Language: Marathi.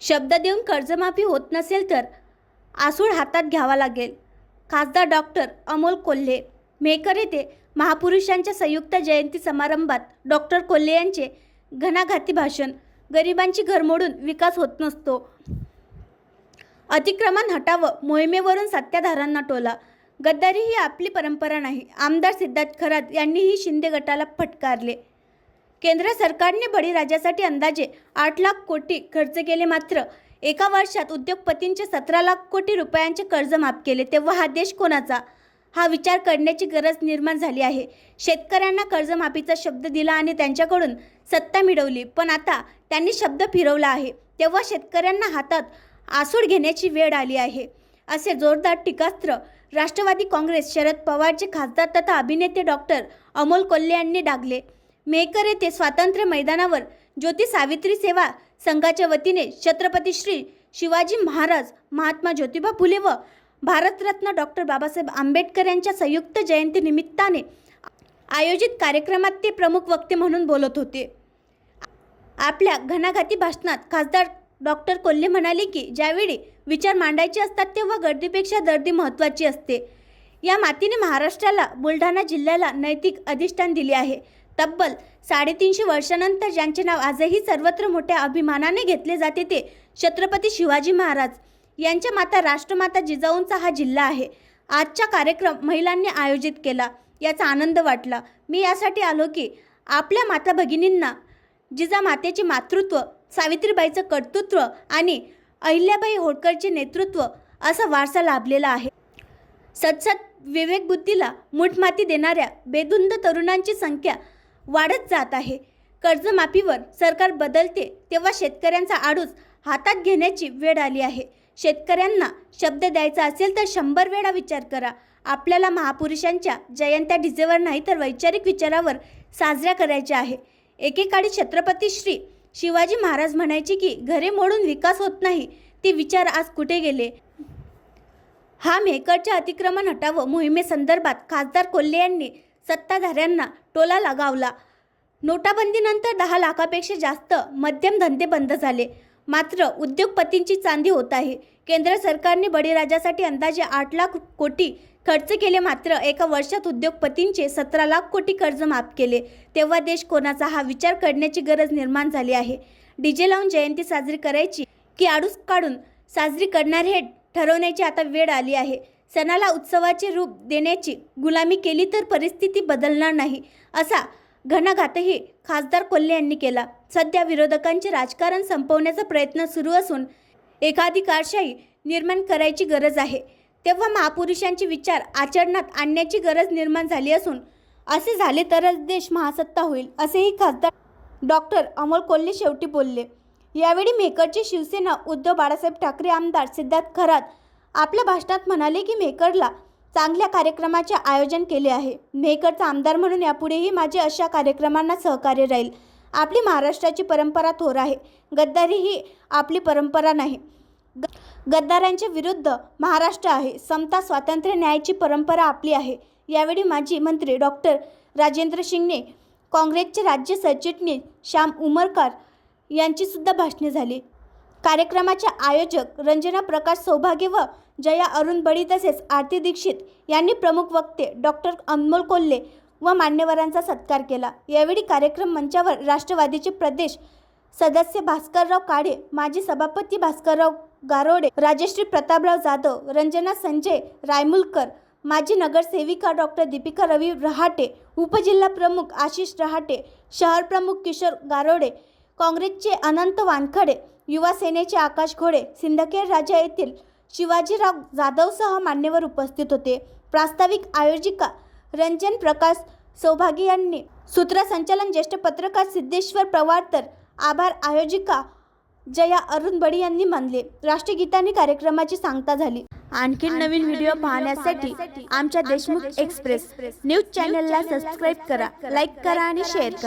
शब्द देऊन कर्जमाफी होत नसेल तर आसूड हातात घ्यावा लागेल. खासदार डॉक्टर अमोल कोल्हे मेकर येथे महापुरुषांच्या संयुक्त जयंती समारंभात डॉक्टर कोल्हे यांचे घणाघाती भाषण. गरिबांची घर मोडून विकास होत नसतो. अतिक्रमण हटावं मोहिमेवरून सत्याधारांना टोला. गद्दारी ही आपली परंपरा नाही. आमदार सिद्धार्थ खरात यांनीही शिंदे गटाला फटकारले. केंद्र सरकारने बळीराजासाठी अंदाजे आठ लाख कोटी खर्च केले मात्र एका वर्षात उद्योगपतींचे सतरा लाख कोटी रुपयांचे कर्ज माफ केले तेव्हा हा देश कोणाचा? हा विचार करण्याची गरज निर्माण झाली आहे. शेतकऱ्यांना कर्जमाफीचा शब्द दिला आणि त्यांच्याकडून सत्ता मिळवली पण आता त्यांनी शब्द फिरवला आहे. तेव्हा शेतकऱ्यांना हातात आसूड घेण्याची वेळ आली आहे. असे जोरदार टीकास्त्र राष्ट्रवादी काँग्रेस शरद पवारचे खासदार तथा अभिनेते डॉक्टर अमोल कोल्हे यांनी डागले. मेकर येथे स्वातंत्र्य मैदानावर ज्योती सावित्री सेवा संघाच्या वतीने छत्रपती श्री शिवाजी महाराज महात्मा ज्योतिबा फुले व भारतरत्न डॉक्टर बाबासाहेब आंबेडकर यांच्या संयुक्त जयंती निमित्ताने आयोजित कार्यक्रमात ते प्रमुख वक्ते म्हणून बोलत होते. आपल्या घणाघाती भाषणात खासदार डॉक्टर कोल्हे म्हणाले की ज्यावेळी विचार मांडायचे असतात तेव्हा गर्दीपेक्षा दर्दी महत्त्वाची असते. या मातीने महाराष्ट्राला बुलढाणा जिल्ह्याला नैतिक अधिष्ठान दिले आहे. तब्बल साडेतीनशे वर्षानंतर ज्यांचे नाव आजही सर्वत्र मोठ्या अभिमानाने घेतले जाते ते छत्रपती शिवाजी महाराज. यांच्या माता राष्ट्रमाता जिजाऊंचा हा जिल्हा आहे. आजचा कार्यक्रम महिलांनी आयोजित केला. याचा आनंद वाटला. मी यासाठी आलो की आपल्या माता भगिनींना जिजामातेचे मातृत्व सावित्रीबाईचं कर्तृत्व आणि अहिल्याबाई होळकरचे नेतृत्व असा वारसा लाभलेला आहे. सतसत विवेकबुद्धीला मुठमाती देणाऱ्या बेदुंद तरुणांची संख्या वाढत जात आहे. कर्जमाफीवर सरकार बदलते तेव्हा शेतकऱ्यांचा आडूस हातात घेण्याची वेळ आली आहे. शेतकऱ्यांना शब्द द्यायचा असेल तर शंभर वेळा विचार करा. आपल्याला महापुरुषांच्या जयंत्या डिजेवर नाही तर वैचारिक विचारावर साजऱ्या करायच्या आहे. एकेकाळी छत्रपती श्री शिवाजी महाराज म्हणायचे की घरे मोडून विकास होत नाही. ते विचार आज कुठे गेले? हा मेहकरच्या अतिक्रमण हटावं मोहिमेसंदर्भात खासदार कोल्हे यांनी सत्ताधाऱ्यांना टोला लगावला. नोटाबंदीनंतर दहा लाखापेक्षा जास्त मध्यम धंदे बंद झाले. मात्र उद्योगपतींची चांदी होत आहे. केंद्र सरकारने बळीराजासाठी अंदाजे आठ लाख कोटी खर्च केले मात्र एका वर्षात उद्योगपतींचे सतरा लाख कोटी कर्ज माफ केले. तेव्हा देश कोणाचा हा विचार करण्याची गरज निर्माण झाली आहे. डीजे लावून जयंती साजरी करायची की आडूस काढून साजरी करणार हे ठरवण्याची आता वेळ आली आहे. सणाला उत्सवाचे रूप देण्याची गुलामी केली तर परिस्थिती बदलणार नाही असा घणाघातही खासदार कोल्हे यांनी केला. सध्या विरोधकांचे राजकारण संपवण्याचा प्रयत्न सुरू असून एकाधिकारशाही निर्माण करायची गरज आहे. तेव्हा महापुरुषांचे विचार आचरणात आणण्याची गरज निर्माण झाली असून असे झाले तरच देश महासत्ता होईल असेही खासदार डॉक्टर अमोल कोल्हे शेवटी बोलले. यावेळी मेकरचे शिवसेना उद्धव बाळासाहेब ठाकरे आमदार सिद्धार्थ खरात आपल्या भाषणात म्हणाले की मेकरला चांगल्या कार्यक्रमाचे आयोजन केले आहे. मेहकरचा आमदार म्हणून यापुढेही माझे अशा कार्यक्रमांना सहकार्य राहील. आपली महाराष्ट्राची परंपरा थोर आहे. गद्दारी ही आपली परंपरा नाही. ग गद्दारांच्या विरुद्ध महाराष्ट्र आहे. समता स्वातंत्र्य न्यायाची परंपरा आपली आहे. यावेळी माजी मंत्री डॉक्टर राजेंद्र शिंगणे काँग्रेसचे राज्य सरचिटणीस श्याम उमरकर यांची सुद्धा भाषणे झाली. कार्यक्रमाचे आयोजक रंजना प्रकाश सौभाग्य व जया अरुण बळी तसेच आरती दीक्षित यांनी प्रमुख वक्ते डॉक्टर अनमोल कोल्हे व मान्यवरांचा सत्कार केला. यावेळी कार्यक्रम मंचावर राष्ट्रवादीचे प्रदेश सदस्य भास्करराव काळे माजी सभापती भास्करराव गारोडे राजश्री प्रतापराव जाधव रंजना संजय रायमुलकर माजी नगरसेविका डॉक्टर दीपिका रवी रहाटे उपजिल्हा प्रमुख आशिष रहाटे शहर प्रमुख किशोर गारोडे काँग्रेसचे अनंत वानखडे युवा सेनेचे आकाश घोडे सिंदखेड राजा येथील शिवाजीराव जाधवसह मान्यवर उपस्थित होते. प्रास्ताविक आयोजिका रंजन प्रकाश सौभागी यांनी सूत्रसंचालन ज्येष्ठ पत्रकार सिद्धेश्वर पवार तर आभार आयोजिका जया अरुण बडी यांनी मानले. राष्ट्रगीतांनी कार्यक्रमाची सांगता झाली. आणखी नवीन व्हिडिओ पाहण्यासाठी आमच्या देशमुख एक्सप्रेस न्यूज चॅनलला सबस्क्राईब करा लाईक करा आणि शेअर करा.